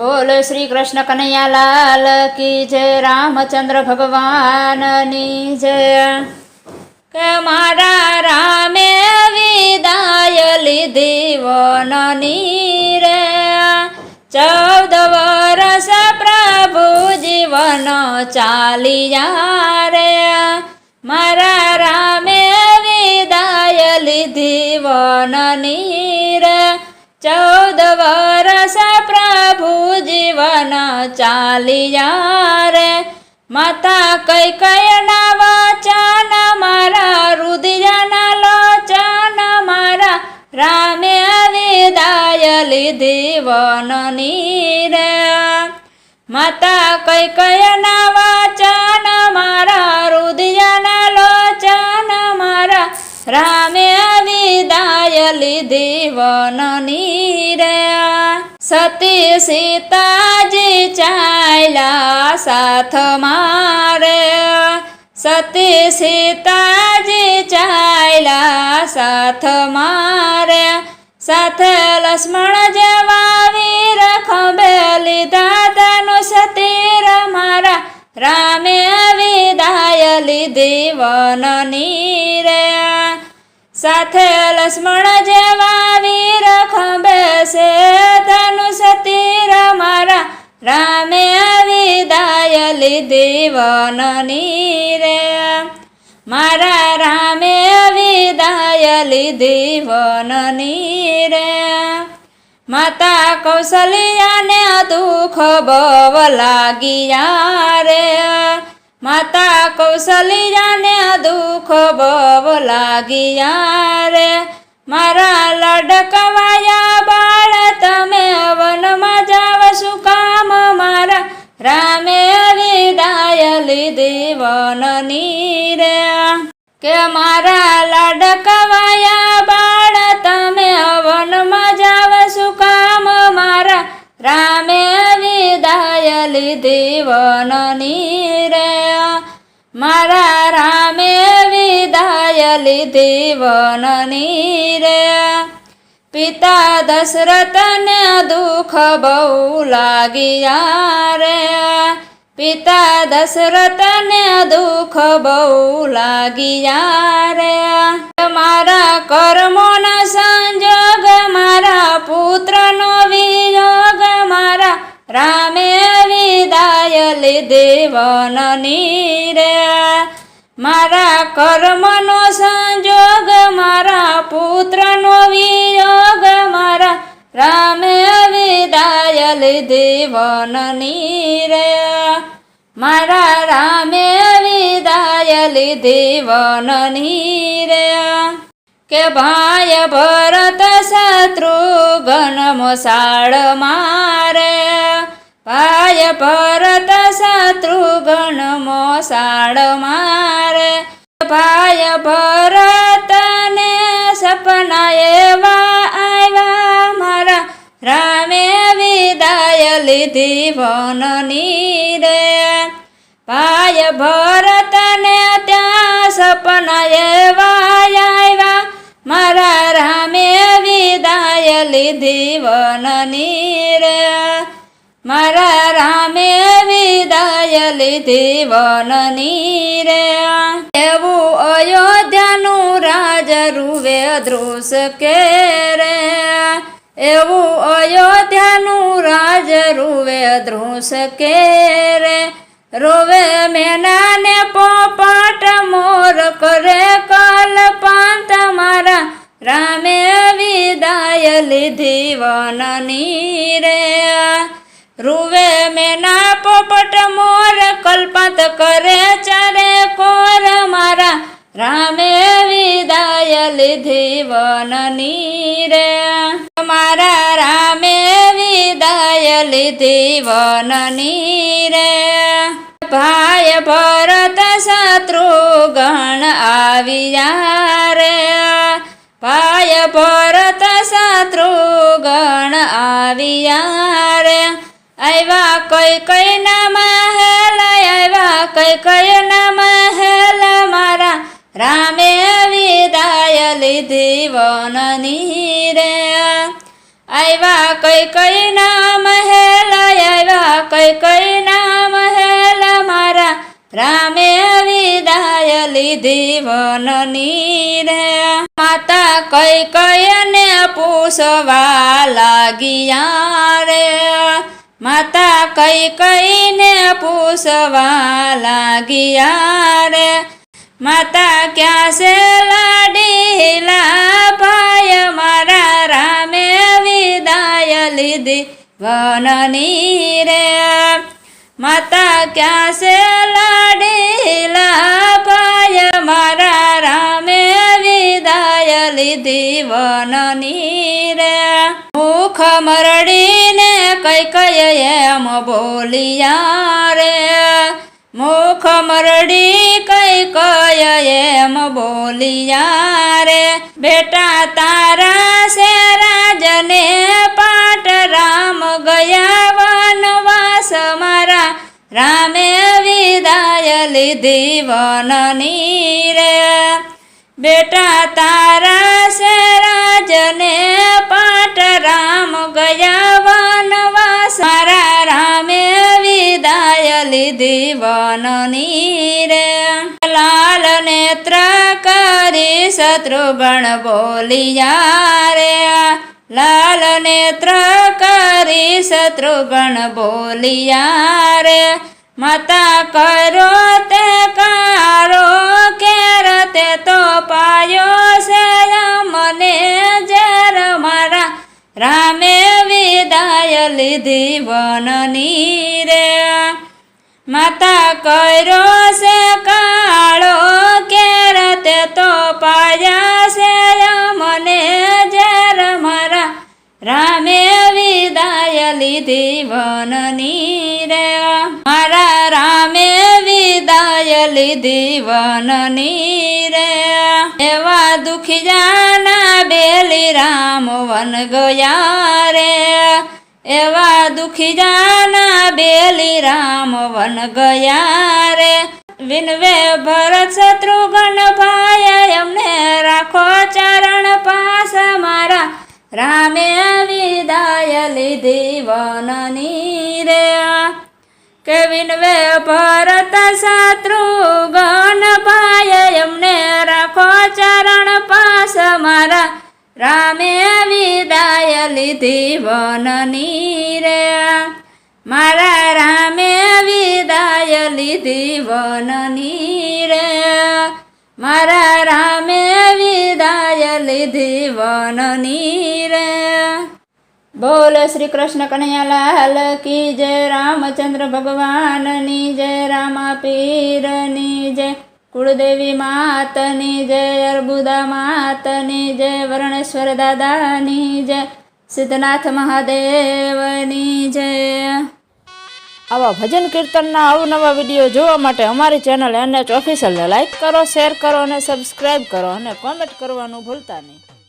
બોલ શ્રી કૃષ્ણ કનૈયાલાલ કી જય રામચંદ્ર ભગવાનની જય. કે મારા રામે વિદાય લીધી વનની રે. ચૌદ વર્ષ પ્રભુ જીવન ચાલિયા રે. મારા ચાલિયા રે માતા કઈ કયના વચન, મારા રુદિયાના લોચન, મારા રામે વિદાય લીધી વનની રે. માતા કઈ કયના વચન, મારા રુદિયાના લોચન, મારા રામે વિદાય લીધી વનની રે. સતી સીતાજી ચાલ્યા સાથ મારે. સતી સીતાજી ચાલ્યા સાથ મારે. સાથે લક્ષ્મણ જેવા વીર ખંભે લીધા તનુ સતીર મારા. રામે વિદાય લીધી વનની રે સાથે લક્ષ્મણ જેવા વીર ખંભે છે મારા રામે વિદાય લીધી વનની રે માતા કૌશલ્યાને દુઃખ બવ લાગ્યા રે. માતા કૌશલ્યાને દુઃખ બવ લાગ્યા રે. મારા લડકવાયા બાળ, તમે વનમાં જાવ શું કામ? મારા રામે વિદાય દેવન વનની રે કે મારા લાડકવાયા બાળ, તમે વનમાં જાવ શું કામ મારા રામે વિદાય લીધી વનની રે મારા રામે વિદાય લીધી વનની રે પિતા દશરથને દુઃખ બહુ લાગ્યા રે પિતા દશરથને દુઃખ બહુ લાગિયા રે મારા કર્મોના સંજોગ, મારા પુત્રનો વિયોગ, મારા રામે વિદાય લીધે વનની રે. મારા કર્મનો સંજોગ, મારા પુત્રનો વિયોગ, મારા રામે વિદાય લીધે વનની રે મારા રામે વિદાય લીધે વનની રે કે ભાય ભરત શત્રુઘ્ન મોસાળ મારે. ભાય ભરત શત્રુઘ્ન મોસાળ મારે. ભાય ભરત વિદાય લીધી વનની રે ભાય ભરત ને ત્યાં સપના એવા આવ્યા. મારા રામે વિદાય લીધી વનની રે મારા રામે વિદાય લીધી વનની રે એવું અયોધ્યાનું રાજ રૂવે દૃશ કે રે એવું અયોધ્યાનું રાજ રૂવે ધ્રુસ કે રે. રોવે મેનાને પોપટ, મોર કરે કલ્પાંત. મારા રામે વિદાય લીધી વનની રે. રૂવે મેના પોપટ, મોર કલ્પાંત કરે ચારે કોર. મારા રામે વિદાય લીધી વનની રે. મારા રામે વિદાય લીધી વનની રે. ભાઈ ભરત શત્રુઘ્ન આવ્યા રે. ભાઈ ભરત શત્રુઘ્ન આવ્યા રે. આવ્યા કઈ કઈ ના जीवन निरे आइवा कै कै नाम हेल आइवा कै कै नाम हेल मारा रामे विदाय लिदिवन निरे माता कै कै ने पुसवा लागिया रे। माता कै कै ने पुसवा लागिया रे। માતા ક્યાં છે લાડીલા ભાઈ? મારા રામે વિદાય લીધી વનની રે. માતા ક્યાં છે લાડીલા કઈ કય એમ બોલિયા રે બેટા તારા છે રાજને પાટ રામ ગયા વનવાસ મારા. રામે વિદાય લીધી વનની રે. બેટા તારા વિદાય લીધી વનની રે લાલ નેત્ર કરી શત્રુગણ બોલિયા રે લાલ નેત્ર કરી શત્રુગણ બોલિયા રે માતા કરો તે કારો કેર તે તો પાયો છે મને જેર મારા રામે વિદાય લીધી વનની માતા કર્યો છે કાળો કેર, તે તો પાયા છે મને જેર. મારા રામે વિદાય લીધી વનની રે મારા રામે વિદાય લીધી વનની રે એવા દુખી જાના બેલી રામ વન ગયા રે એવા દુખી જાના બેલી રામ વન ગયા રે. વિનવે ભરત શત્રુઘ્ન ભાઈ એમને રાખો ચરણ પાસ મારા. રામે વિદાય લીધી વનની રે. કે વિનવે ભરત શત્રુઘ્ન ભાઈ એમને રાખો ચરણ પાસ મારા. રામે વિદાય લીધી વનની રે. મારા રામે વિદાય લીધી વનની રે. મારા રામે વિદાય લીધી વનની રે. બોલ શ્રી કૃષ્ણ કનૈયાલાલ કી જય રામચંદ્ર ભગવાનની જય રામા પીરની જય. કુળદેવી માતની જય, અર્બુદા માતની જય, વર્ણેશ્વર દાદાની જય, સિદ્ધનાથ મહાદેવની જય. આવા ભજન કીર્તનના અવનવા વીડિયો જોવા માટે અમારી ચેનલ એનએચ ઓફિશિયલને લાઈક કરો શેર કરો અને સબસ્ક્રાઈબ કરો અને કોમેન્ટ કરવાનું ભૂલતા નહીં.